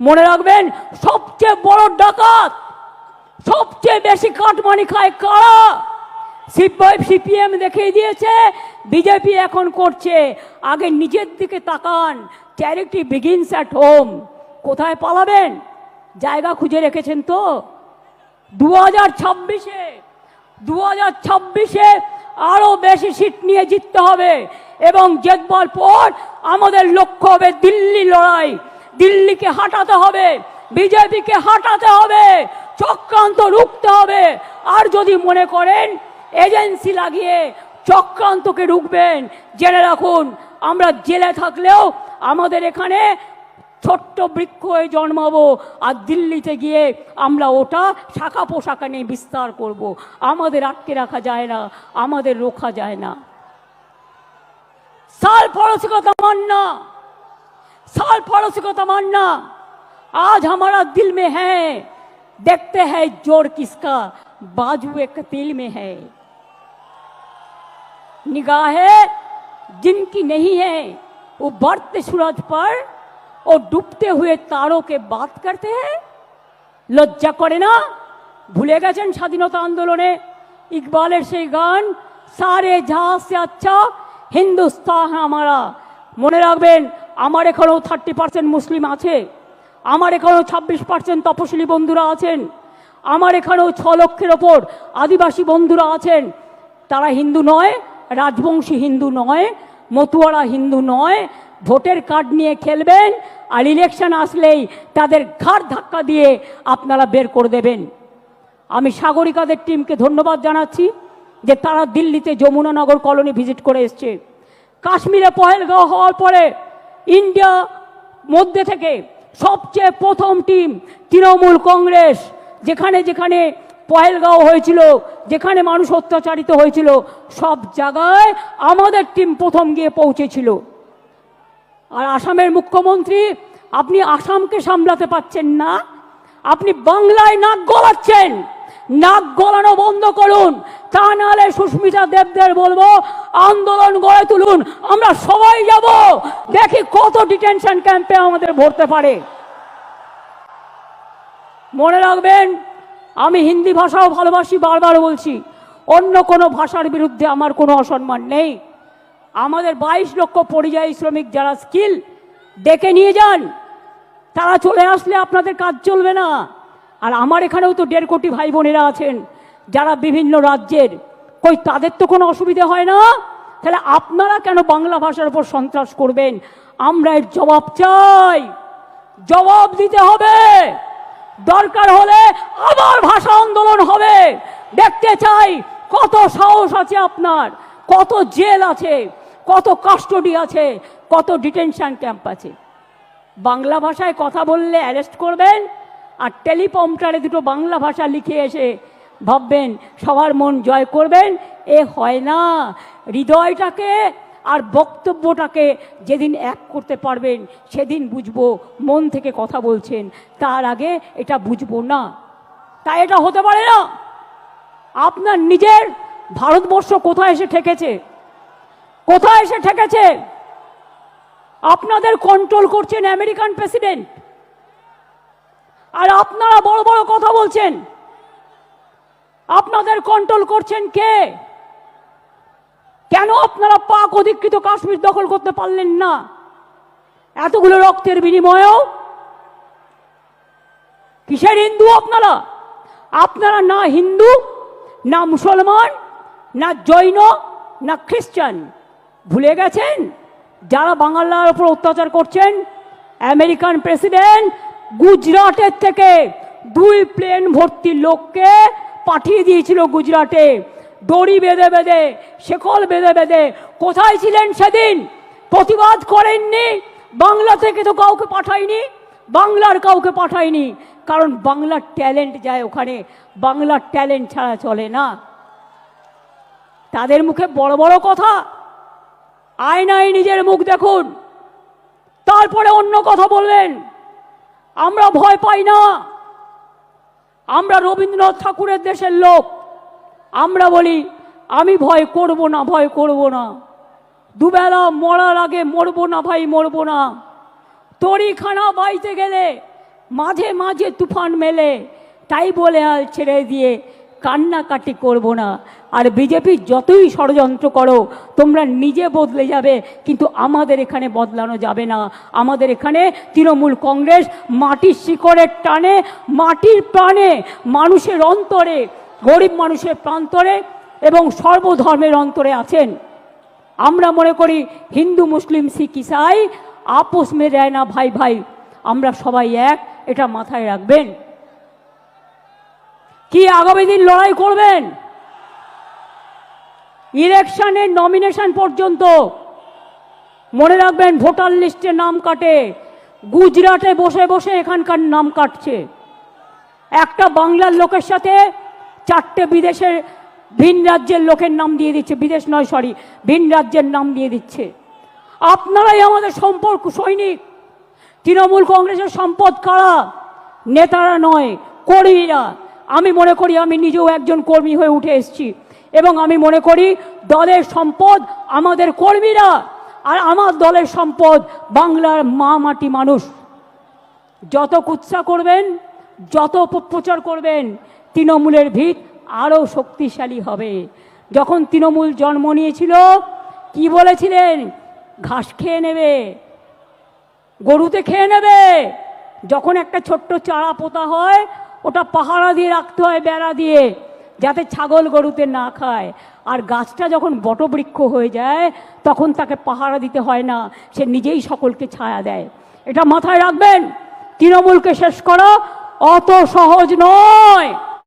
মনে রাখবেন, সবচেয়ে বড় ডাকাত, সবচেয়ে বেশি কাটমানি খায় কারা? সিপিএম দেখিয়ে দিয়েছে, বিজেপি এখন করছে। আগে নিজের দিকে তাকান চ্যারিটি বিগিনস অ্যাট হোম কোথায় পালাবেন? জায়গা খুঁজে রেখেছেন তো? দু হাজার ছাব্বিশে দু হাজার ছাব্বিশে আরও বেশি সিট নিয়ে জিততে হবে। এবং জেতবার পর আমাদের লক্ষ্য হবে দিল্লি লড়াই। দিল্লিকে হাঁটাতে হবে, বিজেপিকে হাঁটাতে হবে, চক্রান্ত রুখতে হবে। আর যদি মনে করেন, এজেন্সি লাগিয়ে চক্রান্তকে রুখবেন, জেনে রাখুন, আমরা জেলে থাকলেও আমাদের এখানে ছোট্ট বৃক্ষ হয়ে জন্মাবো, আর দিল্লিতে গিয়ে আমরা ওটা শাখা পোশাকা নিয়ে বিস্তার করব। আমাদের আটকে রাখা যায় না, আমাদের রোখা যায় না। সাল আমার না साल पड़ोसी को तमन्ना आज हमारा दिल में है देखते हैं जोर किसका बाजू एक तिल में है निगाहें जिनकी नहीं है वो बढ़ते सूरज पर और डूबते हुए तारों के बात करते हैं লজ্জা করে না ভুলে গেছেন স্বাধীনতা আন্দোলনে ইকবালের সেই গান সারে জাহাজ সে আচ্ছা হিন্দুস্তান আমারা মনে রাখবেন আমার এখানেও থার্টি পার্সেন্ট মুসলিম আছে। আমার এখানেও ছাব্বিশ পার্সেন্ট তপশিলি বন্ধুরা আছেন। আমার এখানেও ছ লক্ষের ওপর আদিবাসী বন্ধুরা আছেন। তারা হিন্দু নয়, রাজবংশী হিন্দু নয়, মতুয়ারা হিন্দু নয়, ভোটের কার্ড নিয়ে খেলবেন আর ইলেকশন আসলেই তাদের ঘাড় ধাক্কা দিয়ে আপনারা বের করে দেবেন। আমি সাগরিকাদের টিমকে ধন্যবাদ জানাচ্ছি যে তারা দিল্লিতে যমুনানগর কলোনি ভিজিট করে এসছে। কাশ্মীরে পহেলগাঁও হওয়ার পরে ইন্ডিয়া মধ্যে থেকে সবচেয়ে প্রথম টিম তৃণমূল কংগ্রেস, যেখানে যেখানে পহেলগাঁও হয়েছিল, যেখানে মানুষ অত্যাচারিত হয়েছিল, সব জায়গায় আমাদের টিম প্রথম গিয়ে পৌঁছেছিল। আর আসামের মুখ্যমন্ত্রী, আপনি আসামকে সামলাতে পাচ্ছেন না, আপনি বাংলায় নাক গলাচ্ছেন। নাক গলানো বন্ধ করুন। তা নাহলে সুস্মিতা দেবদের বলব, আন্দোলন গড়ে তুলুন, আমরা সবাই যাব। দেখি কত ডিটেনশন ক্যাম্পে আমাদের ভরতে পারে। মনে রাখবেন, আমি হিন্দি ভাষাও ভালোবাসি, বারবার বলছি, অন্য কোনো ভাষার বিরুদ্ধে আমার কোনো অসম্মান নেই। আমাদের বাইশ লক্ষ পরিযায়ী শ্রমিক যারা স্কিল, ডেকে নিয়ে যান, তারা চলে আসলে আপনাদের কাজ চলবে না। আর আমার এখানেও তো দেড় কোটি ভাই বোনেরা আছেন, যারা বিভিন্ন রাজ্যের। কই, তাদের তো কোনো অসুবিধে হয় না? তাহলে আপনারা কেন বাংলা ভাষার উপর সন্ত্রাস করবেন? আমরা এর জবাব চাই। জবাব দিতে হবে। দরকার হলে আবার ভাষা আন্দোলন হবে। দেখতে চাই কত সাহস আছে আপনার, কত জেল আছে, কত কাস্টডি আছে, কত ডিটেনশন ক্যাম্প আছে। বাংলা ভাষায় কথা বললে অ্যারেস্ট করবেন আর টেলিপম্পটারে দুটো বাংলা ভাষা লিখে এসে ভাববেন, সবার মন জয় করবেন, এ হয় না। হৃদয়টাকে আর বক্তব্যটাকে যেদিন এক করতে পারবেন, সেদিন বুঝব মন থেকে কথা বলছেন। তার আগে এটা বুঝব না। তাই এটা হতে পারে না। আপনার নিজের ভারতবর্ষ কোথায় এসে ঠেকেছে? কোথায় এসে ঠেকেছে? আপনাদের কন্ট্রোল করছেন আমেরিকান প্রেসিডেন্ট আর আপনারা বড় বড় কথা বলছেন। আপনাদের কন্ট্রোল করছেন কে? কেন আপনারা পাক অধিকৃত কাশ্মীর দখল করতে পারলেন না? এতগুলো রক্তের বিনিময়েও? কিসের হিন্দু আপনারা? আপনারা না হিন্দু, না মুসলমান, না জৈন, না খ্রিস্টান। ভুলে গেছেন? যারা বাংলার উপর অত্যাচার করছেন, আমেরিকান প্রেসিডেন্ট গুজরাটের থেকে দুই প্লেন ভর্তি লোককে পাঠিয়ে দিয়েছিল গুজরাটে। দড়ি বেঁধে বেঁধে, শেকল বেঁধে বেঁধে। কোথায় ছিলেন সেদিন? প্রতিবাদ করেননি? বাংলা থেকে তো কাউকে পাঠায়নি? বাংলার কাউকে পাঠায়নি? কারণ বাংলার ট্যালেন্ট যায় ওখানে। বাংলার ট্যালেন্ট ছাড়া চলে না। তাদের মুখে বড় বড় কথা। আয়নায় নিজের মুখ দেখুন। তারপরে অন্য কথা বললেন। আমরা ভয় পাই না। আমরা রবীন্দ্রনাথ ঠাকুরের দেশের লোক। আমরা বলি, আমি ভয় করব না, ভয় করব না। দুবেলা মরার আগে মরবো না ভাই, মরবো না। তরিখানা বাইতে গেলে মাঝে মাঝে তুফান মেলে। তাই বলে আর ছেড়ে দিয়ে কান্নাকাটি করব না। আর বিজেপি যতই ষড়যন্ত্র করো, তোমরা নিজে বদলে যাবে, কিন্তু আমাদের এখানে বদলানো যাবে না। আমাদের এখানে তৃণমূল কংগ্রেস মাটির শিকড়ের টানে, মাটির প্রাণে, মানুষের অন্তরে, গরিব মানুষের প্রান্তরে এবং সর্বধর্মের অন্তরে আছেন। আমরা মনে করি হিন্দু, মুসলিম, শিখ, ইসাই, আপোষ মে দেয় না ভাই ভাই। আমরা সবাই এক, এটা মাথায় রাখবেন। কি আগামী দিন লড়াই করবেন? ইলেকশনের নমিনেশন পর্যন্ত মনে রাখবেন ভোটার লিস্টে নাম কাটে, গুজরাটে বসে বসে এখানকার নাম কাটছে। একটা বাংলার লোকের সাথে চারটে বিদেশের ভিন রাজ্যের লোকের নাম দিয়ে দিচ্ছে, বিদেশ নয় সরি ভিন রাজ্যের নাম দিয়ে দিচ্ছে। আপনারাই আমাদের সম্পর্ক সৈনিক। তৃণমূল কংগ্রেসের সম্পদ কারা? নেতারা নয়, কর্মীরা। আমি মনে করি আমি নিজেও একজন কর্মী হয়ে উঠে এসেছি। এবং আমি মনে করি দলের সম্পদ আমাদের কর্মীরা। আর আমার দলের সম্পদ বাংলার মা মাটি মানুষ। যত কুৎসা করবেন, যত অপপ্রচার করবেন, তৃণমূলের ভিত আরও শক্তিশালী হবে। যখন তৃণমূল জন্ম নিয়েছিল, কি বলেছিলেন? ঘাস খেয়ে নেবে, গরুতে খেয়ে নেবে। যখন একটা ছোট্ট চারা পোতা হয় ওটা পাহারা দিয়ে রাখতে হয় বেড়া দিয়ে, যাতে ছাগল গরুতে না খায়। আর গাছটা যখন বটবৃক্ষ হয়ে যায়, তখন তাকে পাহারা দিতে হয় না, সে নিজেই সকলকে ছায়া দেয়। এটা মাথায় রাখবেন, তৃণমূলকে শেষ করা, অত সহজ নয়।